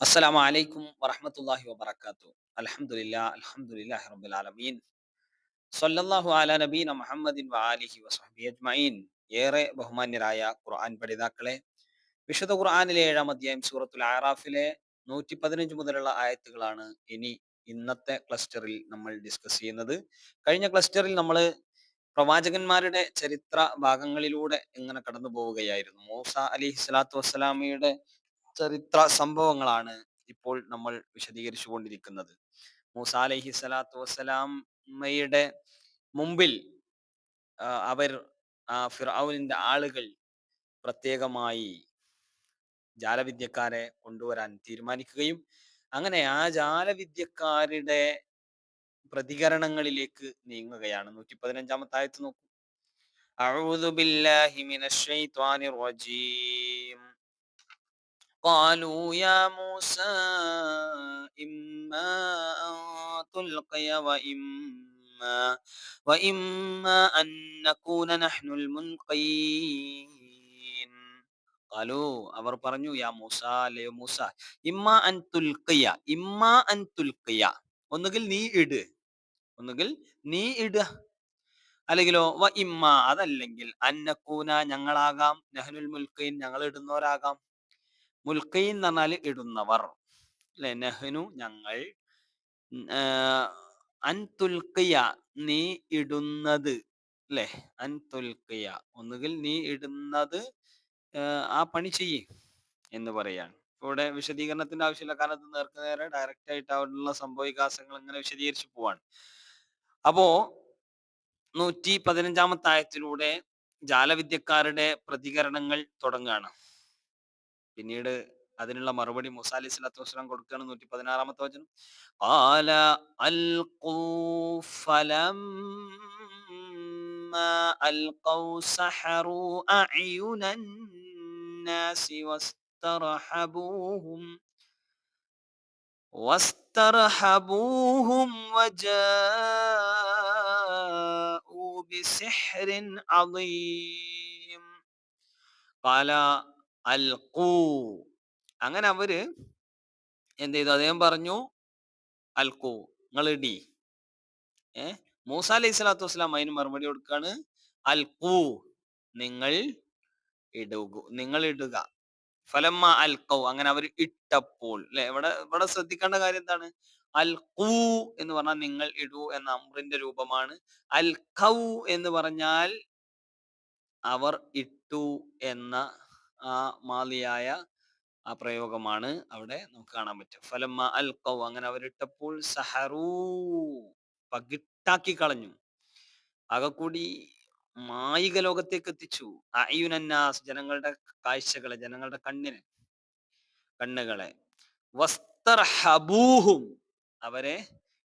അസ്സലാമു അലൈക്കും വറഹമത്തല്ലാഹി വബറകാതുഹു. അലഹമുല്ലാ അൽഹംദുലില്ലാഹി റബ്ബിൽ ആലമീൻ. സ്വല്ലല്ലാഹു അലാ നബീന മുഹമ്മദിൻ വആലിഹി വസഹ്ബിഹി അജ്മഈൻ. ഏറെ ബഹുമാന്യരായ ഖുർആൻ പഠിതാക്കളെ വിശുദ്ധ ഖുർആനിലെ ഏഴാം അധ്യായം സൂറത്തുൽ ആറാഫിലെ നൂറ്റി പതിനഞ്ച് മുതലുള്ള ആയത്തുകളാണ് ഇനി ഇന്നത്തെ ക്ലസ്റ്ററിൽ നമ്മൾ ഡിസ്കസ് ചെയ്യുന്നത്. കഴിഞ്ഞ ക്ലസ്റ്ററിൽ നമ്മൾ പ്രവാചകന്മാരുടെ ചരിത്ര ഭാഗങ്ങളിലൂടെ എങ്ങനെ കടന്നു പോവുകയായിരുന്നു മൂസ അലി സ്വലാത്തു വസ്സലാമയുടെ ചരിത്ര സംഭവങ്ങളാണ് ഇപ്പോൾ നമ്മൾ വിശദീകരിച്ചു കൊണ്ടിരിക്കുന്നത് മൂസ അലൈഹി സ്വലാത്തു വസ്സലാമയുടെ മുമ്പിൽ ആ, അവർ ആ ഫിറൌനിന്റെ ആളുകൾ പ്രത്യേകമായി ജാലവിദ്യക്കാരെ കൊണ്ടുവരാൻ തീരുമാനിക്കുകയും അങ്ങനെ ആ ജാലവിദ്യക്കാരുടെ പ്രതികരണങ്ങളിലേക്ക് നീങ്ങുകയാണ് നൂറ്റി പതിനഞ്ചാമത്തെ ആയത്ത് നോക്കൂ أعوذ بالله من الشيطان الرجيم قالوا يا موسى إما أن تلقي وإما وإما أن نكون نحن الملقين قالوا അവർ പറഞ്ഞു യാ മൂസ അല്ലയോ മൂസ ഇമ്മ അൻ തുൽക്കിയ ഇമ്മ അൻ തുൽക്കിയ ഒന്നുകിൽ നീ ഇട് ഒന്നുകിൽ നീ ഇടുക അല്ലെങ്കിലോ വ ഇമ്മ അതല്ലെങ്കിൽ അന്നക്കൂന ഞങ്ങളാകാം നഹ്നുൽ മുൽക്കൈൻ ഞങ്ങൾ ഇടുന്നവരാകാം മുൽക്കൈൻ എന്ന് പറഞ്ഞാൽ ഇടുന്നവർ. അല്ലെ നെഹ്നു ഞങ്ങൾ ഉം, ആ, അൻ തുൽക്കിയ നീ ഇടുന്നത്. അല്ലെ അൻതുൽക്കയ ഒന്നുകിൽ നീ ഇടുന്നത് ആ, പണി ചെയ്യേ എന്ന് പറയാണ്. ഇവിടെ വിശദീകരണത്തിന്റെ ആവശ്യമില്ല. കാരണം ഇത് നേർക്ക് നേരെ ഡയറക്റ്റ് ആയിട്ട് അവിടെയുള്ള സംഭവവികാസങ്ങൾ ഇങ്ങനെ വിശദീകരിച്ചു പോവാണ്. അപ്പോ നൂറ്റി പതിനഞ്ചാമത്തെ ആയത്തിലൂടെ ജാലവിദ്യക്കാരുടെ പ്രതികരണങ്ങൾ തുടങ്ങുകയാണ് പിന്നീട് അതിനുള്ള മറുപടി മൂസ അലൈഹി സ്വലാത്തു വസ്സലാം കൊടുക്കുകയാണ് നൂറ്റി പതിനാറാമത്തെ വചനം قال ألقوا فلما ألقوا سحروا أعين الناس واسترحبوهم واسترحبوهم وجاءوا بسحر عظيم قال അൽഖൂ. അങ്ങനെ അവർ എന്ത് ചെയ്തു? അദ്ദേഹം പറഞ്ഞു അൽഖൂ നിങ്ങൾ ഏ? മൂസ അലൈഹി സ്വലാത്തു വസ്സലാം അതിന് മറുപടി കൊടുക്കാണ് അൽഖൂ നിങ്ങൾ ഇടുക നിങ്ങൾ ഇടുക. ഫലമ്മ അൽഖൗ അങ്ങനെ അവർ ഇട്ടപ്പോൾ അല്ലെ ഇവിടെ ഇവിടെ ശ്രദ്ധിക്കേണ്ട കാര്യം എന്താണ്? അൽഖൂ എന്ന് പറഞ്ഞാൽ നിങ്ങൾ ഇടൂ എന്ന അമ്രിന്റെ രൂപമാണ്. അൽഖൗ എന്ന് പറഞ്ഞാൽ അവർ ഇട്ടു എന്ന ആ മാലിയായ ആ പ്രയോഗമാണ് അവിടെ നമുക്ക് കാണാൻ പറ്റും. ഫലമ്മ കൗ അങ്ങനെ അവരിട്ടപ്പോൾ സഹറൂ പകിട്ടാക്കി കളഞ്ഞു. അകക്കൂടി മായിക ലോകത്തേക്ക് എത്തിച്ചു. അയ്യുനന്നാസ് ജനങ്ങളുടെ കാഴ്ചകളെ ജനങ്ങളുടെ കണ്ണിന് കണ്ണുകളെ. വസ്തർഹബൂഹും അവരെ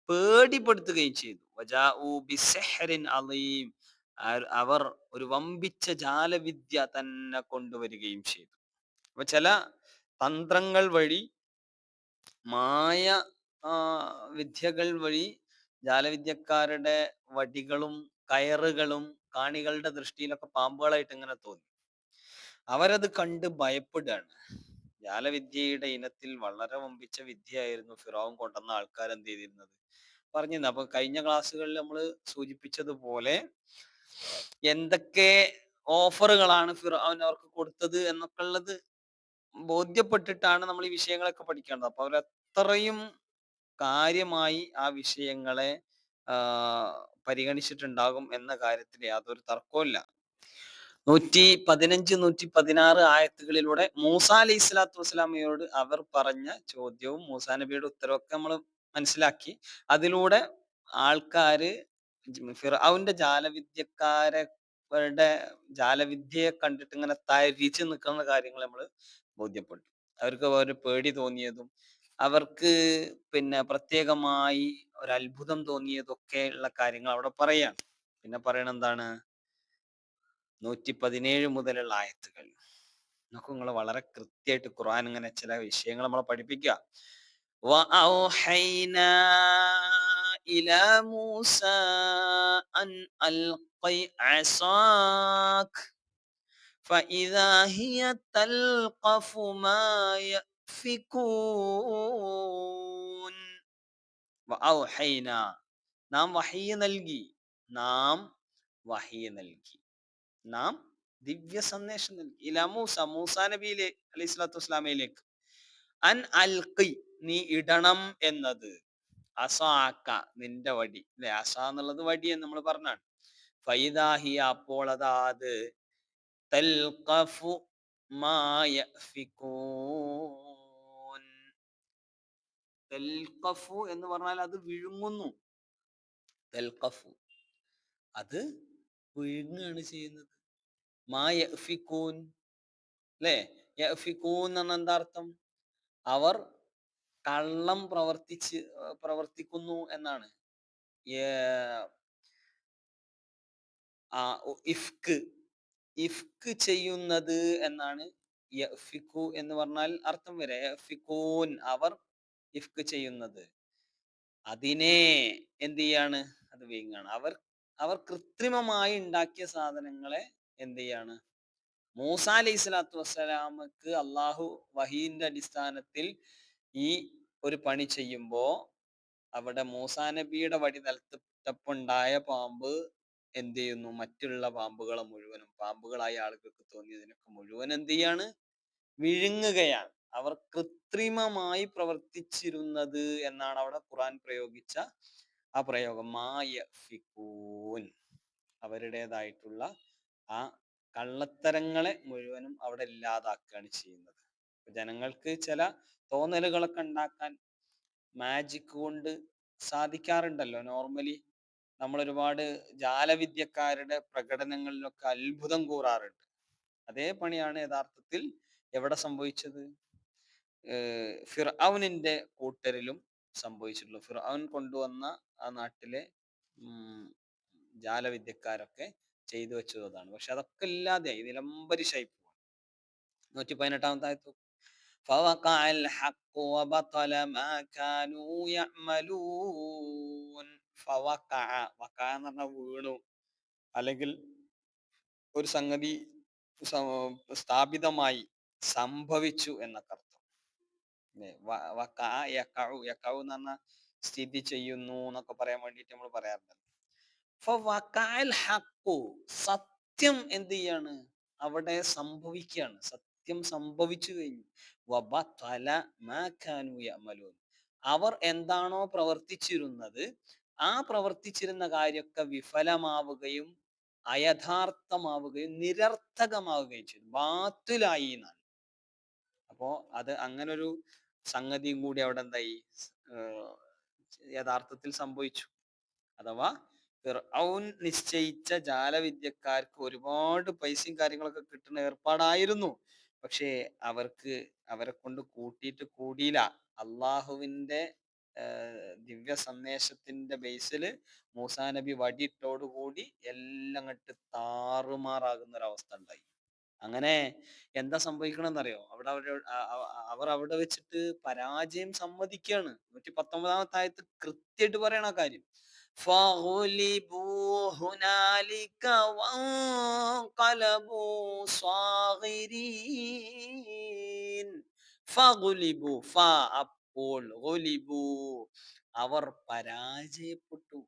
പേടിപ്പെടുത്തുകയും ചെയ്തു. വജാഊ ബിസിഹ്റിൻ അലീം. അവർ ഒരു വമ്പിച്ച ജാലവിദ്യ തന്നെ കൊണ്ടുവരികയും ചെയ്തു. അപ്പൊ ചില തന്ത്രങ്ങൾ വഴി മായ വിദ്യകൾ വഴി ജാലവിദ്യക്കാരുടെ വടികളും കയറുകളും കാണികളുടെ ദൃഷ്ടിയിലൊക്കെ പാമ്പുകളായിട്ട് ഇങ്ങനെ തോന്നി. അവരത് കണ്ട് ഭയപ്പെടുകയാണ്. ജാലവിദ്യയുടെ ഇനത്തിൽ വളരെ വമ്പിച്ച വിദ്യയായിരുന്നു ഫിറോവും കൊണ്ടുവന്ന ആൾക്കാർ എന്ത് ചെയ്തിരുന്നത്? പറഞ്ഞിരുന്നു. അപ്പൊ കഴിഞ്ഞ ക്ലാസ്സുകളിൽ നമ്മൾ സൂചിപ്പിച്ചതുപോലെ എന്തൊക്കെ ഓഫറുകളാണ് ഫിറോൻ അവർക്ക് കൊടുത്തത് എന്നൊക്കെ ഉള്ളത് ബോധ്യപ്പെട്ടിട്ടാണ് നമ്മൾ ഈ വിഷയങ്ങളൊക്കെ പഠിക്കേണ്ടത്. അപ്പൊ അവരത്രയും കാര്യമായി ആ വിഷയങ്ങളെ പരിഗണിച്ചിട്ടുണ്ടാകും എന്ന കാര്യത്തിൽ യാതൊരു തർക്കവുമില്ല നൂറ്റി പതിനഞ്ച് നൂറ്റി പതിനാറ് ആയത്തുകളിലൂടെ മൂസ അലൈഹി സ്വലാത്തു വസ്സലാമയോട് അവർ പറഞ്ഞ ചോദ്യവും മൂസാ നബിയുടെ ഉത്തരവൊക്കെ നമ്മൾ മനസ്സിലാക്കി. അതിലൂടെ ആൾക്കാര് ഫിറാവുന്റെ ജാലവിദ്യക്കാരുടെ ജാലവിദ്യയെ കണ്ടിട്ട് ഇങ്ങനെ തരിച്ചു നിൽക്കുന്ന കാര്യങ്ങൾ നമ്മൾ ബോധ്യപ്പെട്ടു. അവർക്ക് ഒരു പേടി തോന്നിയതും അവർക്ക് പിന്നെ പ്രത്യേകമായി ഒരു അത്ഭുതം തോന്നിയതൊക്കെ ഉള്ള കാര്യങ്ങൾ അവിടെ പറയാണ് പിന്നെ പറയണ എന്താണ്? നൂറ്റി പതിനേഴ് മുതലുള്ള ആയത്തുകൾ. നമുക്ക് നിങ്ങൾ വളരെ കൃത്യമായിട്ട് ഖുർആൻ ഇങ്ങനെ ചില വിഷയങ്ങൾ നമ്മളെ പഠിപ്പിക്കുക. إلى موسى أن ألقي عصاك فإذا هي تلقف ما യഅ്ഫികൂൻ വഔഹൈന നാം വഹയ്യ നൽകി നാം വഹയ്യ നൽകി നാം ദിവ്യ സന്ദേശം നൽകി ഇലാ മൂസ മൂസാ നബിയിലെ അലൈഹി സ്വലാത്തു വസ്സലാമയിലേക്ക് അൻ അൽഖി നീ ഇടണം എന്നത് അസാക്ക നിന്റെ വടി. അല്ലെ? അസ എന്നുള്ളത് വടി എന്ന് നമ്മൾ പറഞ്ഞാണ്. ഫൈദാഹി അപ്പോൾ അതാത് തൽഖഫു തൽഖഫു എന്ന് പറഞ്ഞാൽ അത് വിഴുങ്ങുന്നു. തൽഖഫു അത് വിഴുങ്ങുകയാണ് ചെയ്യുന്നത്. മാ യഅ്ഫികൂൻ അല്ലേ? യഫിക്കൂൻ എന്ന് എന്താ അവർ കള്ളം പ്രവർത്തിച്ച് പ്രവർത്തിക്കുന്നു എന്നാണ്. ഏർ ആ ഇഫ്ക് ഇഫ്ക് ചെയ്യുന്നത് എന്നാണ് യഫിക്കു എന്ന് പറഞ്ഞാൽ അർത്ഥം വരെ യഫിക്കൂൻ അവർ ഇഫ്ക് ചെയ്യുന്നത്. അതിനെ എന്ത് ചെയ്യാണ്? അത് വീങ്ങാണ് അവർ അവർ കൃത്രിമമായി ഉണ്ടാക്കിയ സാധനങ്ങളെ എന്ത് ചെയ്യാണ്? മൂസ അലൈഹി സ്വലാത്തു വസ്സലാമക്ക് അള്ളാഹു വഹീന്റെ അടിസ്ഥാനത്തിൽ ഈ ഒരു പണി ചെയ്യുമ്പോ അവിടെ മൂസാ നബിയുടെ വടി നിലത്തിട്ടപ്പുണ്ടായ പാമ്പ് എന്ത് ചെയ്യുന്നു മറ്റുള്ള പാമ്പുകളെ മുഴുവനും പാമ്പുകളായ ആളുകൾക്ക് തോന്നിയതിനൊക്കെ മുഴുവൻ എന്ത് ചെയ്യാണ്? വിഴുങ്ങുകയാണ്. അവർ കൃത്രിമമായി പ്രവർത്തിച്ചിരുന്നത് എന്നാണ് അവിടെ ഖുറാൻ പ്രയോഗിച്ച ആ പ്രയോഗം. മായ ഫിക്കൂൻ അവരുടേതായിട്ടുള്ള ആ കള്ളത്തരങ്ങളെ മുഴുവനും അവിടെ ഇല്ലാതാക്കുകയാണ് ചെയ്യുന്നത്. ജനങ്ങൾക്ക് ചില തോന്നലുകളൊക്കെ ഉണ്ടാക്കാൻ മാജിക് കൊണ്ട് സാധിക്കാറുണ്ടല്ലോ. നോർമലി നമ്മൾ ഒരുപാട് ജാലവിദ്യക്കാരുടെ പ്രകടനങ്ങളിലൊക്കെ അത്ഭുതം കൂറാറുണ്ട്. അതേ പണിയാണ് യഥാർത്ഥത്തിൽ എവിടെ സംഭവിച്ചത്? ഫിർഔനിന്റെ കൂട്ടരിലും സംഭവിച്ചിട്ടുള്ളൂ ഫിർഔൻ കൊണ്ടുവന്ന ആ നാട്ടിലെ ജാലവിദ്യക്കാരൊക്കെ ചെയ്തു വെച്ചതാണ് പക്ഷെ അതൊക്കെ ഇല്ലാതെയായി. നിലംബരിശായി പോവാണ്. നൂറ്റി പതിനെട്ടാമത്തെ فوقع الحق وبطل ما كانوا يعملون. فوقع وقع വീണു. അല്ലെങ്കിൽ ഒരു സംഗതി സ്ഥാപിതമായി സംഭവിച്ചു എന്നൊക്കെ അർത്ഥം. യക്കഴു യക്കഴു എന്ന് പറഞ്ഞാൽ സ്ഥിതി ചെയ്യുന്നു എന്നൊക്കെ പറയാൻ വേണ്ടിയിട്ട് നമ്മൾ പറയാറുണ്ടല്ലോ സത്യം എന്ത് ചെയ്യാണ്? അവിടെ സംഭവിക്കുകയാണ്. സത്യം സംഭവിച്ചു കഴിഞ്ഞു. വബ തല കാനൂ യഅമലൂൻ. അവർ എന്താണോ പ്രവർത്തിച്ചിരുന്നത് ആ പ്രവർത്തിച്ചിരുന്ന കാര്യമൊക്കെ വിഫലമാവുകയും അയഥാർത്ഥമാവുകയും നിരർത്ഥകമാവുകയും ചെയ്തു. ബാത്തിലായി എന്നാണ്. അപ്പോ അത് അങ്ങനൊരു സംഗതിയും കൂടി അവിടെ എന്തായി? യഥാർത്ഥത്തിൽ സംഭവിച്ചു. അഥവാ ഫിർഔൻ നിശ്ചയിച്ച ജാലവിദ്യക്കാർക്ക് ഒരുപാട് പൈസയും കാര്യങ്ങളൊക്കെ കിട്ടുന്ന ഏർപ്പാടായിരുന്നു. പക്ഷേ അവർക്ക് അവരെ കൊണ്ട് കൂട്ടിയിട്ട് കൂടിയില്ല. അള്ളാഹുവിന്റെ ദിവ്യ സന്ദേശത്തിന്റെ ബേസിൽ മൂസാ നബി വടിയിട്ടോടുകൂടി എല്ലാം അങ്ങട്ട് താറുമാറാകുന്ന ഒരു അവസ്ഥ ഉണ്ടായി. അങ്ങനെ എന്താ സംഭവിക്കണമെന്നറിയോ അവിടെ അവർ അവർ അവിടെ വെച്ചിട്ട് പരാജയം സമ്മതിക്കുകയാണ് നൂറ്റി പത്തൊമ്പതാമത്തെ ആയത്ത് കൃത്യമായിട്ട് പറയണ കാര്യം. فغلبوا هنالك وانقلبوا صاغرين فغلبوا ഫ അപ്പോൾ ഗുലിബു അവർ പരാജയപ്പെട്ടു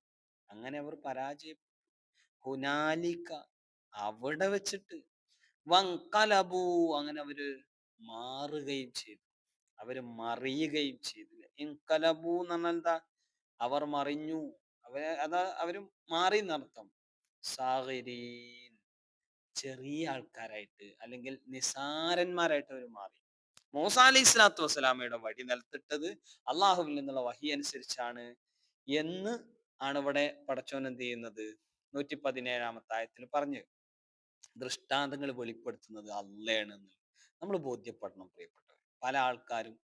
അങ്ങനെ അവർ പരാജയപ്പെട്ടു ഹുനാലിക്ക അവിടെ വെച്ചിട്ട് വങ്കലബു അങ്ങനെ അവര് മാറുകയും ചെയ്തു അവര് മറിയുകയും ചെയ്തു ഇൻകലബു എന്ന് പറഞ്ഞാൽ എന്താ അവർ മറിഞ്ഞു അവർ അതാ അവർ മാറി സാഗരീൻ ചെറിയ ആൾക്കാരായിട്ട് അല്ലെങ്കിൽ നിസാരന്മാരായിട്ട് അവർ മാറി. മൂസ അലൈഹി സ്വലാത്തു വസ്സലാമയുടെ വഴി നിലത്തിട്ടത് അള്ളാഹുവിൽ നിന്നുള്ള വഹി അനുസരിച്ചാണ് എന്ന് ആണ് ഇവിടെ പടച്ചോൻ എന്ത് ചെയ്യുന്നത്? നൂറ്റി പതിനേഴാമത്തെ ആയത്തിൽ പറഞ്ഞു. ദൃഷ്ടാന്തങ്ങൾ വെളിപ്പെടുത്തുന്നത് അല്ലേണെന്ന് നമ്മൾ ബോധ്യപ്പെടണം പ്രിയപ്പെട്ടവർ പല ആൾക്കാരും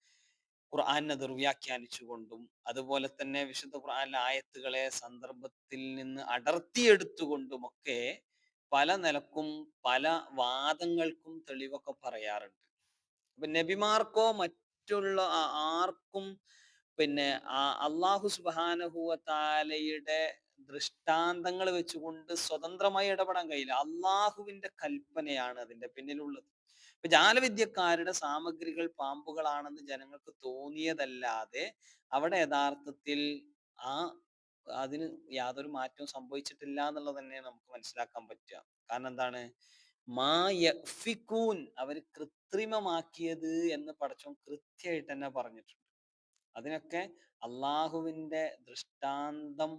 ഖുർആാനെ ദുർവ്യാഖ്യാനിച്ചുകൊണ്ടും അതുപോലെ തന്നെ വിശുദ്ധ ഖുർആാനിലെ ആയത്തുകളെ സന്ദർഭത്തിൽ നിന്ന് അടർത്തിയെടുത്തുകൊണ്ടുമൊക്കെ പല നിലക്കും പല വാദങ്ങൾക്കും തെളിവൊക്കെ പറയാറുണ്ട്. അപ്പൊ നബിമാർക്കോ മറ്റുള്ള ആർക്കും പിന്നെ ആ അള്ളാഹു സുബാനഹുവാലയുടെ ദൃഷ്ടാന്തങ്ങൾ വെച്ചുകൊണ്ട് സ്വതന്ത്രമായി ഇടപെടാൻ കഴിയില്ല. അള്ളാഹുവിന്റെ കൽപ്പനയാണ് അതിന്റെ പിന്നിലുള്ളത്. ഇപ്പൊ ജാലവിദ്യക്കാരുടെ സാമഗ്രികൾ പാമ്പുകളാണെന്ന് ജനങ്ങൾക്ക് തോന്നിയതല്ലാതെ അവിടെ യഥാർത്ഥത്തിൽ ആ അതിന് യാതൊരു മാറ്റവും സംഭവിച്ചിട്ടില്ല എന്നുള്ളത് തന്നെയാണ് നമുക്ക് മനസ്സിലാക്കാൻ പറ്റുക. കാരണം എന്താണ്? മാ യഫിക്കൂൻ അവർ കൃത്രിമമാക്കിയത് എന്ന് പടച്ചോൻ കൃത്യമായിട്ട് തന്നെ പറഞ്ഞിട്ടുണ്ട്. അതിനൊക്കെ അള്ളാഹുവിന്റെ ദൃഷ്ടാന്തം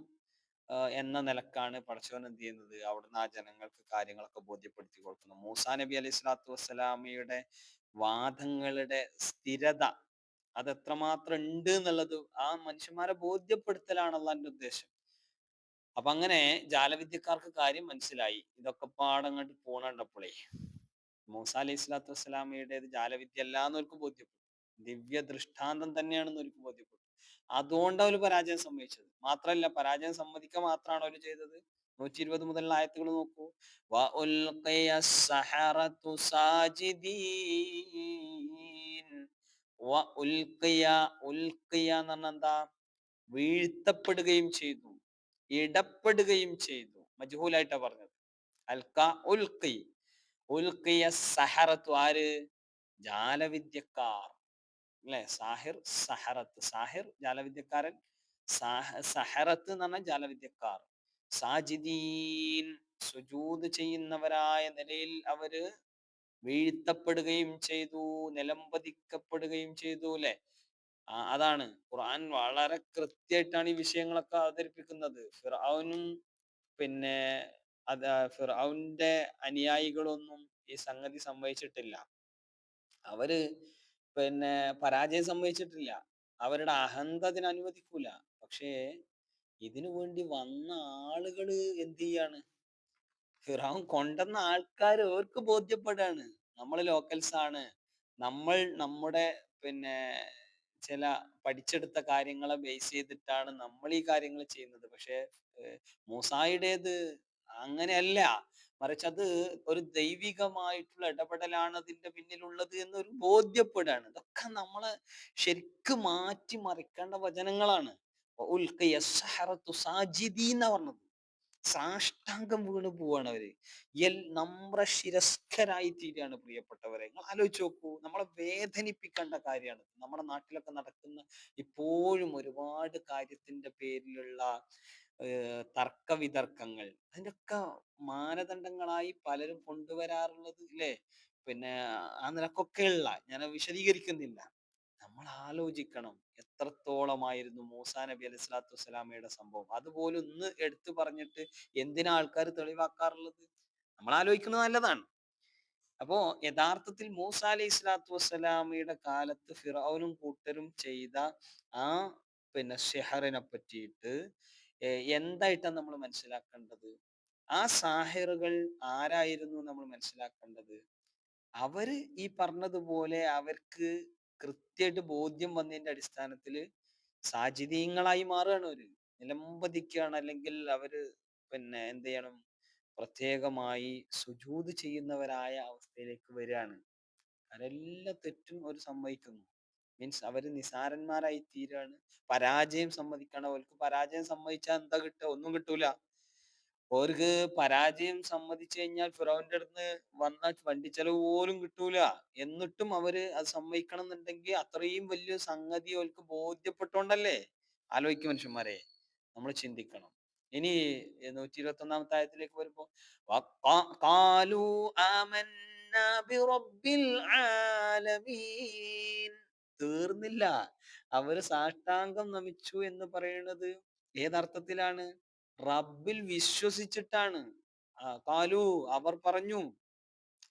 എന്ന നിലക്കാണ് പടച്ചവൻ എന്ത് ചെയ്യുന്നത്? അവിടുന്ന് ആ ജനങ്ങൾക്ക് കാര്യങ്ങളൊക്കെ ബോധ്യപ്പെടുത്തി കൊടുക്കുന്നത് മൂസാ നബി അലൈഹി സ്വലാത്തു വസ്സലാമയുടെ വാദങ്ങളുടെ സ്ഥിരത അത് എത്രമാത്രം ഉണ്ട് എന്നുള്ളത് ആ മനുഷ്യന്മാരെ ബോധ്യപ്പെടുത്തലാണ് അള്ളാന്റെ ഉദ്ദേശം. അപ്പൊ അങ്ങനെ ജാലവിദ്യക്കാർക്ക് കാര്യം മനസ്സിലായി. ഇതൊക്കെ പാടങ്ങോട്ട് പോണപ്പോളേ മൂസ അലൈഹി സ്വലാത്തു വസ്സലാമയുടേത് ജാലവിദ്യ അല്ല എന്നവർക്ക് ബോധ്യപ്പെട്ടു. ദിവ്യ ദൃഷ്ടാന്തം തന്നെയാണെന്ന് അവർക്ക് ബോധ്യപ്പെട്ടു. അതുകൊണ്ട് അവർ പരാജയം സംഭവിച്ചത് മാത്രല്ല പരാജയം സമ്മതിക്കുക മാത്രമാണ് അവർ ചെയ്തത്? നൂറ്റി ഇരുപത് മുതലുള്ള ആയത്തുകൾ നോക്കൂ. എന്താ? വീഴ്ത്തപ്പെടുകയും ചെയ്തു. ഇടപെടുകയും ചെയ്തു. മജ്ഹൂലായിട്ടാ പറഞ്ഞത്. അൽക്ക ഉൽക്കി ഉൽക്കിയ സഹറത്തു ആര്? ജാലവിദ്യക്കാർ. അല്ലെ സാഹിർ സഹറത്ത്. സാഹിർ ജാലവിദ്യക്കാരൻ. സഹറത്ത് എന്ന് പറഞ്ഞാൽ ജാലവിദ്യക്കാർ. സാജിദീൻ സുജൂത് ചെയ്യുന്നവരായ നിലയിൽ അവർ വീഴ്ത്തപ്പെടുകയും ചെയ്തു നിലംപതിക്കപ്പെടുകയും ചെയ്തു അല്ലെ അതാണ്. ഖുർആൻ വളരെ കൃത്യമായിട്ടാണ് ഈ വിഷയങ്ങളൊക്കെ അവതരിപ്പിക്കുന്നത്. ഫിർഔനും പിന്നെ അത് ഫിർഔന്റെ അനുയായികളൊന്നും ഈ സംഗതി സംഭവിച്ചിട്ടില്ല. അവർ പിന്നെ പരാജയം സംഭവിച്ചിട്ടില്ല. അവരുടെ അഹന്ത അതിന് അനുവദിക്കൂല. പക്ഷേ ഇതിനു വേണ്ടി വന്ന ആളുകൾ എന്ത് ചെയ്യാണ്? ഫിറാവും കൊണ്ടുവന്ന ആൾക്കാർ അവർക്ക് ബോധ്യപ്പെടാണ്. നമ്മൾ ലോക്കൽസ് ആണ്. നമ്മൾ നമ്മുടെ പിന്നെ ചില പഠിച്ചെടുത്ത കാര്യങ്ങളെ ബേസ് ചെയ്തിട്ടാണ് നമ്മൾ ഈ കാര്യങ്ങൾ ചെയ്യുന്നത്. പക്ഷെ മൂസായുടേത് അങ്ങനെയല്ല. മറിച്ച് അത് ഒരു ദൈവികമായിട്ടുള്ള ഇടപെടലാണ് അതിന്റെ പിന്നിലുള്ളത് എന്നൊരു ബോധ്യപ്പെടാണ്. ഇതൊക്കെ നമ്മളെ ശരിക്കും മാറ്റി മറിക്കേണ്ട വചനങ്ങളാണ്. പറഞ്ഞത്. സാഷ്ടാംഗം വീണ് പോവാണ് അവർ. എൽ നമ്മുടെ ശിരസ്കരായി തീരുകയാണ് പ്രിയപ്പെട്ടവരെ. നിങ്ങൾ ആലോചിച്ച് നോക്കൂ നമ്മളെ വേദനിപ്പിക്കേണ്ട കാര്യമാണ്. നമ്മുടെ നാട്ടിലൊക്കെ നടക്കുന്ന ഇപ്പോഴും ഒരുപാട് കാര്യത്തിന്റെ പേരിലുള്ള തർക്ക വിതർക്കങ്ങൾ അതിന്റെയൊക്കെ മാനദണ്ഡങ്ങളായി പലരും കൊണ്ടുവരാറുള്ളത് ഇല്ലേ? പിന്നെ ആ നിലക്കൊക്കെയുള്ള ഞാൻ വിശദീകരിക്കുന്നില്ല. നമ്മൾ ആലോചിക്കണം എത്രത്തോളമായിരുന്നു മൂസാ നബി അലൈഹി സ്വലാത്തു വസ്സലാമയുടെ സംഭവം. അതുപോലെ ഇന്ന് എടുത്തു പറഞ്ഞിട്ട് എന്തിനാ ആൾക്കാർ തെളിവാക്കാറുള്ളത്? നമ്മൾ ആലോചിക്കുന്നത് നല്ലതാണ്. അപ്പോ യഥാർത്ഥത്തിൽ മൂസ അലൈഹി സ്വലാത്തു വസ്സലാമയുടെ കാലത്ത് ഫിറൌനും കൂട്ടരും ചെയ്ത ആ പിന്നെ ഷെഹറിനെ പറ്റിയിട്ട് എന്തായിട്ടാണ് നമ്മൾ മനസ്സിലാക്കേണ്ടത്? ആ സാഹിറുകൾ ആരായിരുന്നു നമ്മൾ മനസ്സിലാക്കേണ്ടത്? അവർ ഈ പറഞ്ഞതുപോലെ അവർക്ക് കൃത്യമായിട്ട് ബോധ്യം വന്നതിന്റെ അടിസ്ഥാനത്തിൽ സാജിദീങ്ങളായി മാറുകയാണ് അവർ. നിലംപതിക്കുകയാണ് അല്ലെങ്കിൽ അവർ പിന്നെ എന്ത് ചെയ്യണം? പ്രത്യേകമായി സുജൂത് ചെയ്യുന്നവരായ അവസ്ഥയിലേക്ക് വരികയാണ്. അതെല്ലാ തെറ്റും അവർ സമ്മതിക്കുന്നു. മീൻസ് അവർ നിസാരന്മാരായി തീരാണ്. പരാജയം സമ്മതിക്കണം. അവർക്ക് പരാജയം സമ്മതിച്ചാൽ എന്താ കിട്ടുക? ഒന്നും കിട്ടൂല. ഓർക്ക് പരാജയം സമ്മതിച്ചു കഴിഞ്ഞാൽ ഫിറോന്റെ അടുത്ത് വന്ന വണ്ടി ചെലവ് പോലും കിട്ടൂല. എന്നിട്ടും അവർ അത് സമ്മതിക്കണം എന്നുണ്ടെങ്കിൽ അത്രയും വലിയ സംഗതി അവർക്ക് ബോധ്യപ്പെട്ടോണ്ടല്ലേ ആലോചിക്കും മനുഷ്യന്മാരെ. നമ്മൾ ചിന്തിക്കണം. ഇനി നൂറ്റി ഇരുപത്തി ഒന്നാമത്തെ ആയത്തിലേക്ക് വരുമ്പോ തീർന്നില്ല. അവർ സാഷ്ടാംഗം നമിച്ചു എന്ന് പറയുന്നത് ഏതർത്ഥത്തിലാണ്? റബ്ബിൽ വിശ്വസിച്ചിട്ടാണ്. കാലു അവർ പറഞ്ഞു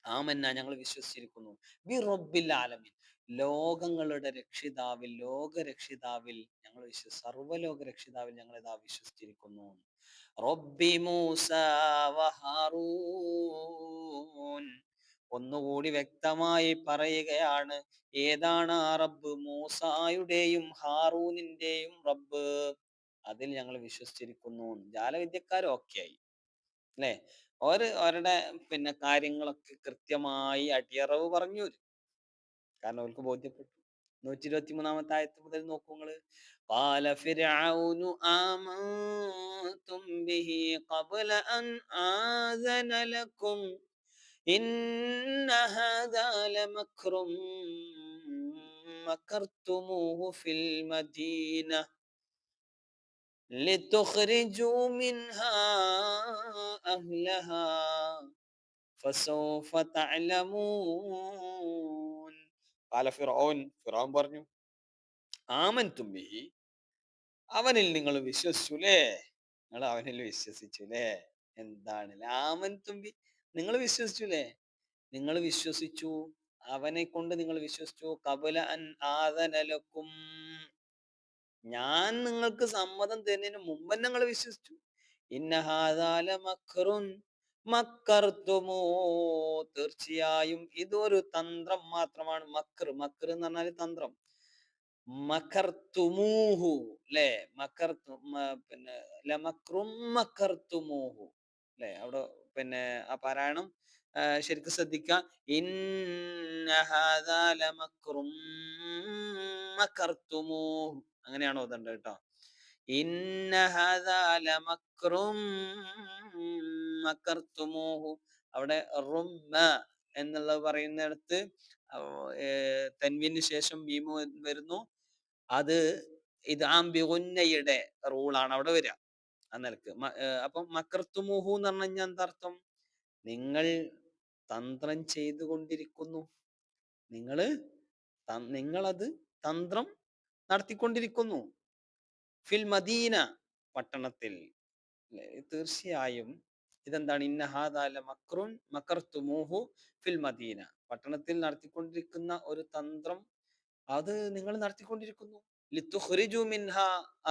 ആമന്ന ഞങ്ങൾ വിശ്വസിച്ചിരിക്കുന്നു. ബി റബ്ബിൽ ആലമിൻ. ലോകങ്ങളുടെ രക്ഷിതാവിൽ ലോക രക്ഷിതാവിൽ ഞങ്ങൾ വിശ്വ സർവലോക രക്ഷിതാവിൽ ഞങ്ങൾ ഇതാ വിശ്വസിച്ചിരിക്കുന്നു. റബ്ബി മൂസ ഒന്നുകൂടി വ്യക്തമായി പറയുകയാണ് ഏതാണ് ആ റബ്ബ് മൂസായുടെയും ഹാറൂനിന്റെയും റബ്ബ് അതിൽ ഞങ്ങൾ വിശ്വസിച്ചിരിക്കുന്നു ജാലവിദ്യക്കാരും ഓക്കെ ആയി അല്ലെ അവര് അവരുടെ പിന്നെ കാര്യങ്ങളൊക്കെ കൃത്യമായി അടിയറവ് പറഞ്ഞു കാരണം അവർക്ക് ബോധ്യപ്പെട്ടു നൂറ്റി ഇരുപത്തി മൂന്നാമത്തെ ആയത്ത് മുതൽ നോക്കൂ നിങ്ങള് قال فرعون آمنتم به قبل أن آذن لكم ഇന്ന ഹാദാ ലമക്റും മക്കർത്തുമൂഹു ഫിൽ മദീന لتخرجوا منها أهلها فسوف تعلمون قال فرعون ഫിറോൻ പറഞ്ഞു ആമൻതും ബിഹി അവനിൽ നിങ്ങൾ വിശ്വസിച്ചുലേ നിങ്ങൾ അവനിൽ വിശ്വസിച്ചുലേ എന്താണ് ആമൻതും ബി നിങ്ങൾ വിശ്വസിച്ചില്ലേ? നിങ്ങൾ വിശ്വസിച്ചു. അവനെ കൊണ്ട് നിങ്ങൾ വിശ്വസിച്ചു. കബല അൻ ആദനലക്കും. ഞാൻ നിങ്ങൾക്ക് സമ്മതം തരുന്നതിന് മുമ്പ് നിങ്ങൾ വിശ്വസിച്ചു. ഇന്നഹാദാല മക്കറുൻ മക്കർത്തുമോ തീർച്ചയായും ഇതൊരു തന്ത്രം മാത്രമാണ്. മക്കർ മക്കർ എന്ന് പറഞ്ഞാൽ തന്ത്രം. മക്കർത്തുമൂഹു അല്ലെ മക്കർത്തു പിന്നെ ലമക്രും മക്കർത്തുമൂഹു അല്ലെ അവിടെ പിന്നെ ആ പാരായണം ശരിക്കും ശ്രദ്ധിക്കുക. അങ്ങനെയാണോ അതുണ്ട് കേട്ടോ? അവിടെ റുമ്മ എന്നുള്ളത് പറയുന്നിടത്ത് തൻവിന് ശേഷം ഭീമ വരുന്നു. അത് ഇത് ആംബിഗുന്നയുടെ റൂളാണ് അവിടെ വരിക. ആ നിലയ്ക്ക്. അപ്പം മക്കർത്തുമുഹു എന്ന് പറഞ്ഞു കഴിഞ്ഞാൽ എന്താ അർത്ഥം? നിങ്ങൾ തന്ത്രം ചെയ്തുകൊണ്ടിരിക്കുന്നു. നിങ്ങൾ നിങ്ങളത് തന്ത്രം നടത്തിക്കൊണ്ടിരിക്കുന്നു. ഫിൽ മദീന പട്ടണത്തിൽ. തീർച്ചയായും ഇതെന്താണ്? ഇന്നഹാദാല മക്രുൻ മക്കർത്തുമൂഹു ഫിൽ മദീന. പട്ടണത്തിൽ നടത്തിക്കൊണ്ടിരിക്കുന്ന ഒരു തന്ത്രം അത് നിങ്ങൾ നടത്തിക്കൊണ്ടിരിക്കുന്നു. ലിത്തുഹുറിജു മിൻഹ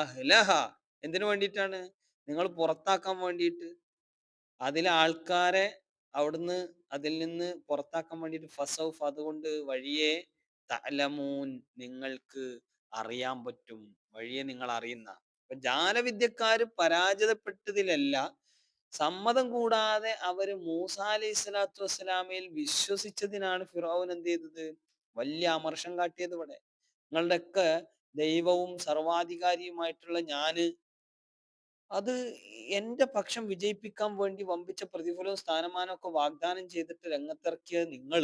അഹ്ലഹ. എന്തിനു വേണ്ടിയിട്ടാണ്? നിങ്ങൾ പുറത്താക്കാൻ വേണ്ടിയിട്ട് അതിലെ ആൾക്കാരെ അവിടുന്ന് അതിൽ നിന്ന് പുറത്താക്കാൻ വേണ്ടിയിട്ട് ഫസൗഫ് അതുകൊണ്ട് വഴിയെ തലമൂൻ നിങ്ങൾക്ക് അറിയാൻ പറ്റും വഴിയെ നിങ്ങൾ അറിയുന്ന. അപ്പൊ ജാലവിദ്യക്കാര് പരാജയപ്പെട്ടതിലല്ല സമ്മതം കൂടാതെ അവർ മൂസ അലൈഹി സ്വലാത്തു വസ്സലാമയിൽ വിശ്വസിച്ചതിനാണ് ഫിറോവൻ എന്ത് ചെയ്തത്? വലിയ അമർഷം കാട്ടിയത് ഇവിടെ. നിങ്ങളുടെയൊക്കെ ദൈവവും സർവാധികാരിയുമായിട്ടുള്ള ഞാൻ അത് എന്റെ പക്ഷം വിജയിപ്പിക്കാൻ വേണ്ടി വമ്പിച്ച പ്രതിഫലവും സ്ഥാനമാനവും ഒക്കെ വാഗ്ദാനം ചെയ്തിട്ട് രംഗത്തിറക്കിയ നിങ്ങൾ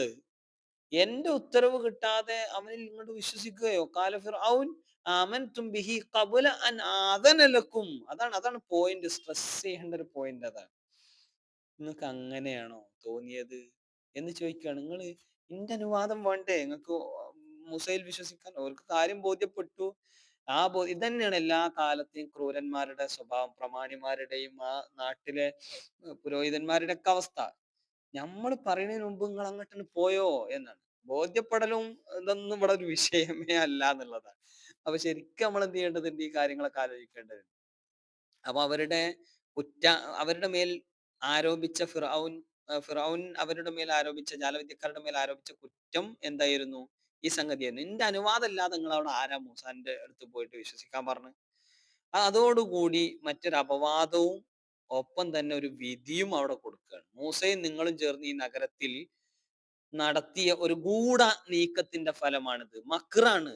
എന്റെ ഉത്തരവ് കിട്ടാതെ അവനിൽ ഇങ്ങോട്ട് വിശ്വസിക്കുകയോ കാലഫിർ ഔൻ ആമൻതും ബിഹി കബുല അൻ അതനലക്കും അതാണ് അതാണ് പോയിന്റ് സ്ട്രെസ് ചെയ്യേണ്ട ഒരു പോയിന്റ് അതാണ്. നിങ്ങൾക്ക് അങ്ങനെയാണോ തോന്നിയത്? എന്ന് ചോദിക്കുകയാണ്. നിങ്ങൾ ഇന്റെ അനുവാദം വേണ്ടേ? നിങ്ങൾക്ക് മുസയിൽ വിശ്വസിക്കാൻ? അവർക്ക് കാര്യം ബോധ്യപ്പെട്ടു. ആ ബോ ഇതന്നെയാണ് എല്ലാ കാലത്തെയും ക്രൂരന്മാരുടെ സ്വഭാവം പ്രമാണിമാരുടെയും ആ നാട്ടിലെ പുരോഹിതന്മാരുടെ ഒക്കെ അവസ്ഥ. നമ്മൾ പറയുന്നതിന് മുമ്പ് നിങ്ങൾ അങ്ങോട്ട് പോയോ എന്നാണ്. ബോധ്യപ്പെടലും ഇതൊന്നും ഇവിടെ ഒരു വിഷയമേ അല്ല എന്നുള്ളതാണ്. അപ്പൊ ശരിക്കും നമ്മൾ എന്ത് ചെയ്യേണ്ടതുണ്ട്? ഈ കാര്യങ്ങളൊക്കെ ആലോചിക്കേണ്ടതുണ്ട്. അപ്പൊ അവരുടെ കുറ്റ അവരുടെ മേൽ ആരോപിച്ച ഫിറൌൻ ഫിറൌൻ അവരുടെ മേൽ ആരോപിച്ച ജാലവിദ്യക്കാരുടെ മേൽ ആരോപിച്ച കുറ്റം എന്തായിരുന്നു? ഈ സംഗതിയായിരുന്നു എന്റെ അനുവാദമില്ലാതെ നിങ്ങൾ അവിടെ ആരാ മൂസാന്റെ അടുത്ത് പോയിട്ട് വിശ്വസിക്കാൻ പറഞ്ഞു? അതോടുകൂടി മറ്റൊരു അപവാദവും ഒപ്പം തന്നെ ഒരു വിധിയും അവിടെ കൊടുക്കുകയാണ്. മൂസയും നിങ്ങളും ചേർന്ന് ഈ നഗരത്തിൽ നടത്തിയ ഒരു ഗൂഢ നീക്കത്തിന്റെ ഫലമാണിത്. മക്റാണ്.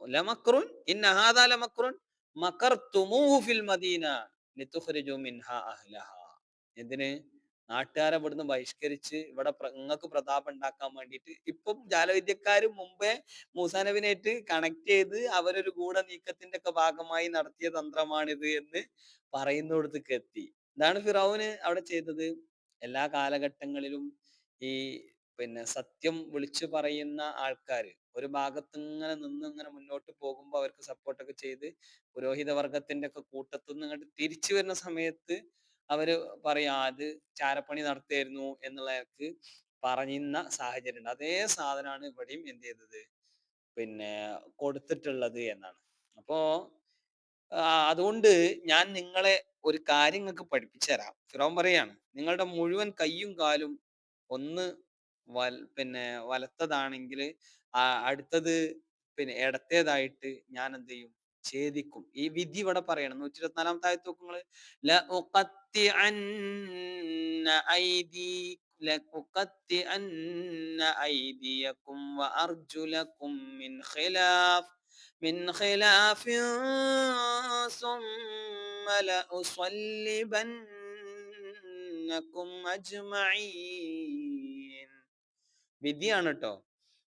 ലമക്റുൻ ഇന്ന ഹാദാ ലമക്റുൻ മക്കർത്തുമൂഹു ഫിൽ മദീന എന്തിന്? നാട്ടുകാരെ ഇവിടുന്ന് ബഹിഷ്കരിച്ച് ഇവിടെ നിങ്ങൾക്ക് പ്രതാപം ഉണ്ടാക്കാൻ വേണ്ടിയിട്ട് ഇപ്പം ജാലവിദ്യക്കാർ മുമ്പേ മൂസാനബിനായിട്ട് കണക്ട് ചെയ്ത് അവരൊരു ഗൂഢ നീക്കത്തിന്റെ ഒക്കെ ഭാഗമായി നടത്തിയ തന്ത്രമാണിത് എന്ന് പറയുന്നിടത്തേക്ക് എത്തി. ഇതാണ് ഫിറൌന് അവിടെ ചെയ്തത്. എല്ലാ കാലഘട്ടങ്ങളിലും ഈ പിന്നെ സത്യം വിളിച്ചു പറയുന്ന ആൾക്കാർ ഒരു ഭാഗത്ത് ഇങ്ങനെ നിന്ന് ഇങ്ങനെ മുന്നോട്ട് പോകുമ്പോൾ അവർക്ക് സപ്പോർട്ടൊക്കെ ചെയ്ത് പുരോഹിത വർഗത്തിന്റെ ഒക്കെ കൂട്ടത്തുനിന്ന് ഇങ്ങോട്ട് തിരിച്ചു വരുന്ന സമയത്ത് അവർ പറയാ അത് ചാരപ്പണി നടത്തിയായിരുന്നു എന്നുള്ളവർക്ക് പറയുന്ന സാഹചര്യം ഉണ്ട് അതേ സാധനമാണ് ഇവിടെയും എന്ത് ചെയ്തത്? പിന്നെ കൊടുത്തിട്ടുള്ളത് എന്നാണ്. അപ്പോ അതുകൊണ്ട് ഞാൻ നിങ്ങളെ ഒരു കാര്യം നിങ്ങൾക്ക് പഠിപ്പിച്ചു തരാം ഫിറോൻ പറയാണ് നിങ്ങളുടെ മുഴുവൻ കയ്യും കാലും ഒന്ന് വൽ പിന്നെ വലത്തതാണെങ്കിൽ അടുത്തത് പിന്നെ ഇടത്തേതായിട്ട് ഞാൻ എന്ത് ചെയ്യും? ഛേദിക്കും ഈ വിധി ഇവിടെ പറയണം നൂറ്റി ഇരുപത്തിനാലാമത്തെ ആയത്ത് നോക്കുങ്ങള് لأقطعن أيديكم وأرجلكم من خلاف من خلاف ثم لأصلبنكم أجمعين വിധിയാണ് ട്ടോ.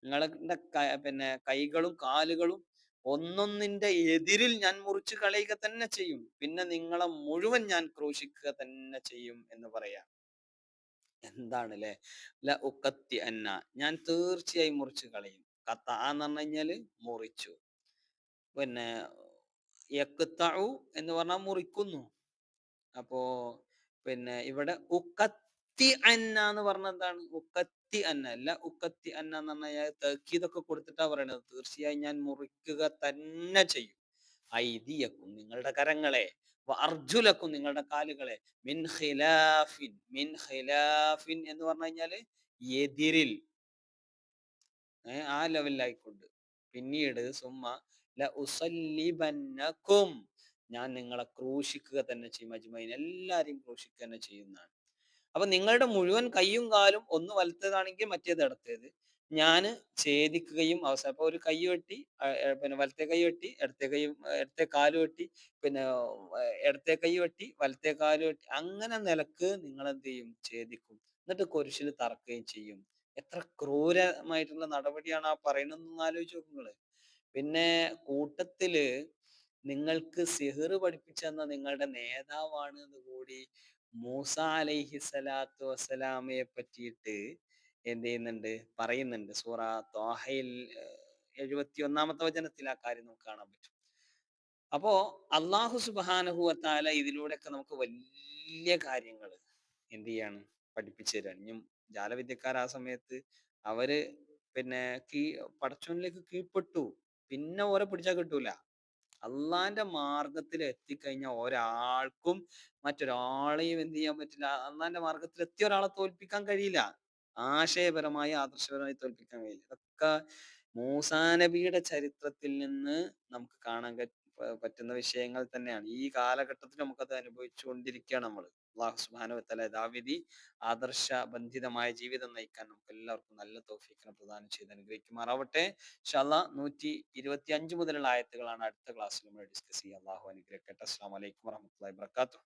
നിങ്ങളുടെ ക പിന്നെ കൈകളും കാലുകളും ഒന്നൊന്നിന്റെ എതിരിൽ ഞാൻ മുറിച്ചു കളയുക തന്നെ ചെയ്യും. പിന്നെ നിങ്ങളെ മുഴുവൻ ഞാൻ ക്രൂശിക്കുക തന്നെ ചെയ്യും എന്ന് പറയാം എന്താണ് അല്ലെ ല അന്ന ഞാൻ തീർച്ചയായും മുറിച്ചു കളയും. കത്ത എന്ന് പറഞ്ഞു മുറിച്ചു. പിന്നെ യഖ്തഉ എന്ന് പറഞ്ഞാൽ മുറിക്കുന്നു. അപ്പോ പിന്നെ ഇവിടെ ഉഖത്തിഅന്ന എന്ന് പറഞ്ഞ എന്താണ്? ഉക്കത്തി അന്ന അല്ല ഉക്കത്തി അന്ന എന്ന് പറഞ്ഞാൽ തൗക്കീദൊക്കെ കൊടുത്തിട്ടാ പറയണത്. തീർച്ചയായും ഞാൻ മുറിക്കുക തന്നെ ചെയ്യും. ഐതിയക്കും നിങ്ങളുടെ കരങ്ങളെ അർജുലക്കും നിങ്ങളുടെ കാലുകളെ മിൻ ഖിലാഫിൻ മിൻ ഖിലാഫിൻ എന്ന് പറഞ്ഞു കഴിഞ്ഞാൽ എതിരിൽ ആ ലെവലിലായിക്കൊണ്ട് പിന്നീട് സുമ്മ ല ഉസല്ലിബന്നക്കും ഞാൻ നിങ്ങളെ ക്രൂശിക്കുക തന്നെ ചെയ്യും അജ്മൈൻ എല്ലാരെയും ക്രൂശിക്കുക തന്നെ ചെയ്യുന്നതാണ് അപ്പൊ നിങ്ങളുടെ മുഴുവൻ കൈയും കാലും ഒന്ന് വലത്തേതാണെങ്കിൽ മറ്റേത് ഇടത്തേത്. ഞാൻ ഛേദിക്കുകയും അവസാനം അപ്പൊ ഒരു കൈ വെട്ടി പിന്നെ വലത്തെ കൈ വെട്ടി ഇടത്തെ കൈ ഇടത്തെ കാൽ വെട്ടി പിന്നെ ഇടത്തെ കൈ വെട്ടി വലത്തെ കാൽ വെട്ടി അങ്ങനെ നിലയ്ക്ക് നിങ്ങൾ എന്ത് ചെയ്യും ഛേദിക്കും. എന്നിട്ട് കുരിശിൽ തറക്കുകയും ചെയ്യും. എത്ര ക്രൂരമായിട്ടുള്ള നടപടിയാണ് ആ പറയണതെന്ന് ആലോചിച്ച് നോക്ക് നിങ്ങൾ. പിന്നെ കൂട്ടത്തിൽ നിങ്ങൾക്ക് സിഹർ പഠിപ്പിച്ചെന്ന നിങ്ങളുടെ നേതാവാണ് എന്ന് കൂടി മൂസ അലൈഹി സ്വലാത്തു വസ്സലാമയെ പറ്റിയിട്ട് എന്ത് ചെയ്യുന്നുണ്ട്? പറയുന്നുണ്ട്. സൂറ ത്വാഹയിൽ എഴുപത്തി ഒന്നാമത്തെ വചനത്തിൽ ആ കാര്യം നമുക്ക് കാണാൻ പറ്റും. അപ്പോ അള്ളാഹു സുബാനുഹുവത്താല ഇതിലൂടെയൊക്കെ നമുക്ക് വലിയ കാര്യങ്ങൾ എന്ത് ചെയ്യാണ്? പഠിപ്പിച്ചു തരാൻ. ഇനിയും ജാലവിദ്യക്കാർ ആ സമയത്ത് അവർ പിന്നെ കീ പടച്ചോനിലേക്ക് കീഴ്പ്പെട്ടു. പിന്നെ ഓരെ പിടിച്ചാൽ കിട്ടൂല. അള്ളാന്റെ മാർഗത്തിൽ എത്തിക്കഴിഞ്ഞാൽ ഒരാൾക്കും മറ്റൊരാളെയും എന്ത് ചെയ്യാൻ പറ്റില്ല. അള്ളാന്റെ മാർഗത്തിൽ എത്തിയ ഒരാളെ തോൽപ്പിക്കാൻ കഴിയില്ല. ആശയപരമായി ആദർശപരമായി തോൽപ്പിക്കാൻ കഴിയില്ല. ഇതൊക്കെ മൂസാ നബിയുടെ ചരിത്രത്തിൽ നിന്ന് നമുക്ക് കാണാൻ പറ്റുന്ന വിഷയങ്ങൾ തന്നെയാണ്. ഈ കാലഘട്ടത്തിൽ നമുക്കത് അനുഭവിച്ചുകൊണ്ടിരിക്കുകയാണ് നമ്മൾ അള്ളാഹു സുബ്ഹാനഹു വതആല ദാവിദി ആദർശ ബന്ധിതമായ ജീവിതം നയിക്കാൻ നമുക്ക് എല്ലാവർക്കും നല്ല തോഫീക്കിനെ പ്രദാനം ചെയ്ത് അനുഗ്രഹിക്കുമാറാവട്ടെ. ഇൻഷാല്ലാ നൂറ്റി ഇരുപത്തി അഞ്ച് മുതലുള്ള ആയത്തുകളാണ് അടുത്ത ക്ലാസ്സിൽ നമ്മൾ ഡിസ്കസ് ചെയ്യുക അള്ളാഹു അനുഗ്രഹിക്കട്ടെ. അസ്സാം വലൈക്കും വറഹ്മത്തുള്ളാഹി വാത്തു